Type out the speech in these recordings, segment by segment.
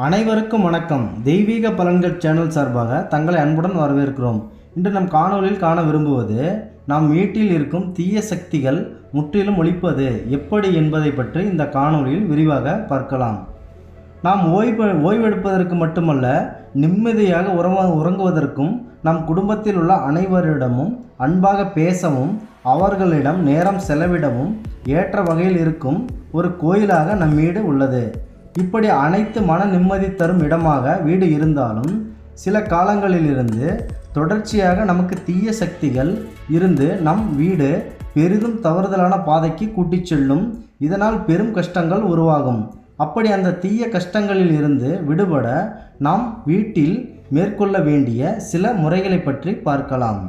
அனைவருக்கும் வணக்கம். தெய்வீக பலன்கள் சேனல் சார்பாக தங்களை அன்புடன் வரவேற்கிறோம். இன்று நம் காணொளியில் காண விரும்புவது நாம் வீட்டில் இருக்கும் தீய சக்திகள் முற்றிலும் ஒழிப்பது எப்படி என்பதை பற்றி இந்த காணொலியில் விரிவாக பார்க்கலாம். நாம் ஓய்வு ஓய்வெடுப்பதற்கு மட்டுமல்ல நிம்மதியாக உறவ உறங்குவதற்கும் நம் குடும்பத்தில் உள்ள அனைவரிடமும் அன்பாக பேசவும் அவர்களிடம் நேரம் செலவிடவும் ஏற்ற வகையில் இருக்கும் ஒரு கோயிலாக நம் வீடு உள்ளது. இப்படி அனைத்து மன நிம்மதி தரும் இடமாக வீடு இருந்தாலும் சில காலங்களிலிருந்து தொடர்ச்சியாக நமக்கு தீய சக்திகள் இருந்து நம் வீடு பெரிதும் தவறுதலான பாதைக்கு கூட்டிச் செல்லும். இதனால் பெரும் கஷ்டங்கள் உருவாகும். அப்படி அந்த தீய கஷ்டங்களில் இருந்து விடுபட நாம் வீட்டில் மேற்கொள்ள வேண்டிய சில முறைகளை பற்றி பார்க்கலாம்.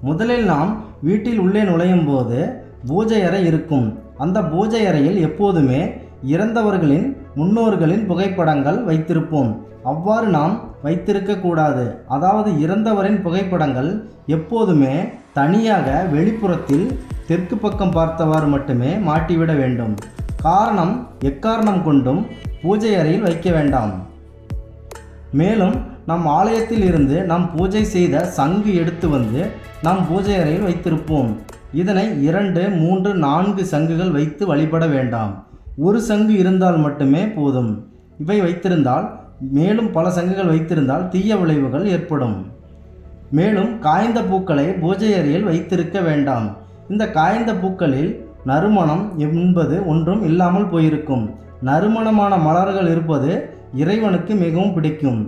முதலில் நாம் வீட்டில் உள்ளே நுழையும் போது பூஜை அறை இருக்கும். அந்த பூஜை அறையில் எப்போதுமே இறந்தவர்களின் முன்னோர்களின் புகைப்படங்கள் வைத்திருப்போம். அவ்வாறு நாம் வைத்திருக்கக்கூடாது. அதாவது இறந்தவரின் புகைப்படங்கள் எப்போதுமே தனியாக வெளிப்புறத்தில் தெற்கு பக்கம் பார்த்தவாறு மட்டுமே மாட்டிவிட வேண்டும். காரணம் எக்காரணம் கொண்டும் பூஜை அறையில் வைக்க வேண்டாம். மேலும் நம் ஆலயத்தில் இருந்து நாம் பூஜை செய்த சங்கு எடுத்து வந்து நாம் பூஜை அறையில் வைத்திருப்போம். இதனை இரண்டு மூன்று நான்கு சங்குகள் வைத்து வழிபட வேண்டாம். ஒரு சங்கு இருந்தால் மட்டுமே போதும். இவை வைத்திருந்தால் மேலும் பல சங்குகள் வைத்திருந்தால் தீய விளைவுகள் ஏற்படும். மேலும் காய்ந்த பூக்களை பூஜை அறையில் வைத்திருக்க வேண்டாம். இந்த காய்ந்த பூக்களில் நறுமணம் என்பது ஒன்றும் இல்லாமல் போயிருக்கும். நறுமணமான மலர்கள் இருப்பது இறைவனுக்கு மிகவும் பிடிக்கும்.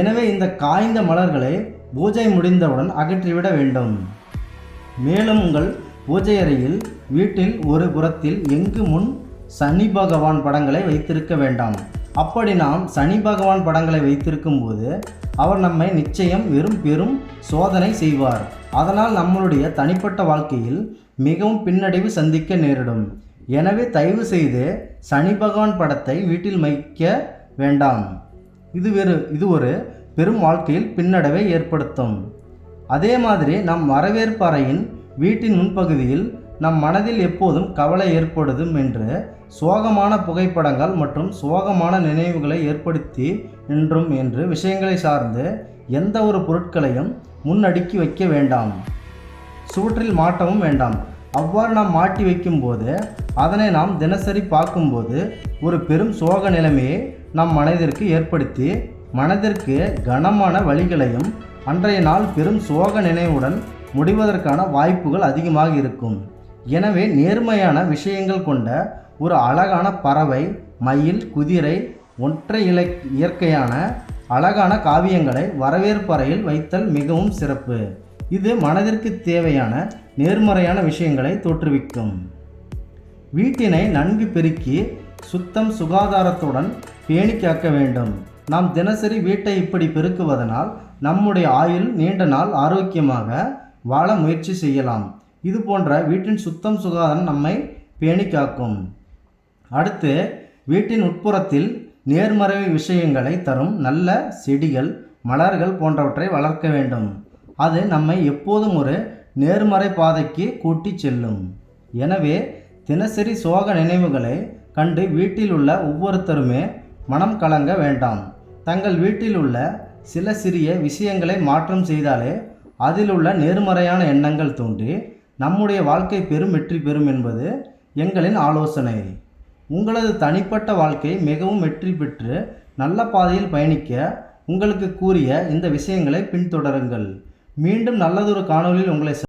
எனவே இந்த காய்ந்த மலர்களை பூஜை முடிந்தவுடன் அகற்றிவிட வேண்டும். மேலும் உங்கள் பூஜை அறையில் வீட்டில் ஒரு புறத்தில் எங்கு முன் சனி பகவான் படங்களை வைத்திருக்க வேண்டாம். அப்படி நாம் சனி பகவான் படங்களை வைத்திருக்கும் போது அவர் நம்மை நிச்சயம் வெறும் பெரும் சோதனை செய்வார். அதனால் நம்மளுடைய தனிப்பட்ட வாழ்க்கையில் மிகவும் பின்னடைவு சந்திக்க நேரிடும். எனவே தயவு செய்து சனி பகவான் படத்தை வீட்டில் வைக்க வேண்டாம். இது வெறு இது ஒரு பெரும் வாழ்க்கையில் பின்னடைவை ஏற்படுத்தும். அதே மாதிரி நம் வரவேற்பு அறையின் வீட்டின் முன்பகுதியில் நம் மனதில் எப்போதும் கவலை ஏற்படுதும் என்று சோகமான புகைப்படங்கள் மற்றும் சோகமான நினைவுகளை ஏற்படுத்தி நின்றும் என்று விஷயங்களை சார்ந்து எந்த ஒரு பொருட்களையும் முன்னடுக்கி வைக்க வேண்டாம். சுவற்றில் மாட்டவும் வேண்டாம். அவ்வாறு நாம் மாட்டி வைக்கும்போது அதனை நாம் தினசரி பார்க்கும்போது ஒரு பெரும் சோக நிலைமையை நம் மனதிற்கு ஏற்படுத்தி மனதிற்கு கனமான வழிகளையும் அன்றைய நாள் பெரும் சோக நினைவுடன் முடிவதற்கான வாய்ப்புகள் அதிகமாக இருக்கும். எனவே நேர்மையான விஷயங்கள் கொண்ட ஒரு அழகான பறவை மயில் குதிரை ஒற்றை இலை இயற்கையான அழகான காவியங்களை வரவேற்பறையில் வைத்தல் மிகவும் சிறப்பு. இது மனதிற்கு தேவையான நேர்மறையான விஷயங்களை தோற்றுவிக்கும். வீட்டினை நன்கு பெருக்கி சுத்தம் சுகாதாரத்துடன் பேணி காக்க வேண்டும். நாம் தினசரி வீட்டை இப்படி பெருக்குவதனால் நம்முடைய ஆயுள் நீண்ட நாள் ஆரோக்கியமாக வாழ முயற்சி செய்யலாம். இது போன்ற வீட்டின் சுத்தம் சுகாதாரம் நம்மை பேணி காக்கும். அடுத்து வீட்டின் உட்புறத்தில் நேர்மறை விஷயங்களை தரும் நல்ல செடிகள் மலர்கள் போன்றவற்றை வளர்க்க வேண்டும். அது நம்மை எப்போதும் ஒரு நேர்மறை பாதைக்கு கூட்டிச் செல்லும். எனவே தினசரி சோக நினைவுகளை கண்டு வீட்டில் உள்ள ஒவ்வொருத்தருமே மனம் கலங்க வேண்டாம். தங்கள் வீட்டில் உள்ள சில சிறிய விஷயங்களை மாற்றம் செய்தாலே அதில் உள்ள நேர்மறையான எண்ணங்கள் தோன்றி நம்முடைய வாழ்க்கை பெரும் வெற்றி பெறும் என்பது எங்களின் ஆலோசனை. உங்களது தனிப்பட்ட வாழ்க்கை மிகவும் வெற்றி பெற்று நல்ல பாதையில் பயணிக்க உங்களுக்கு கூறிய இந்த விஷயங்களை பின்தொடருங்கள். மீண்டும் நல்லதொரு காணொளியில் உங்களை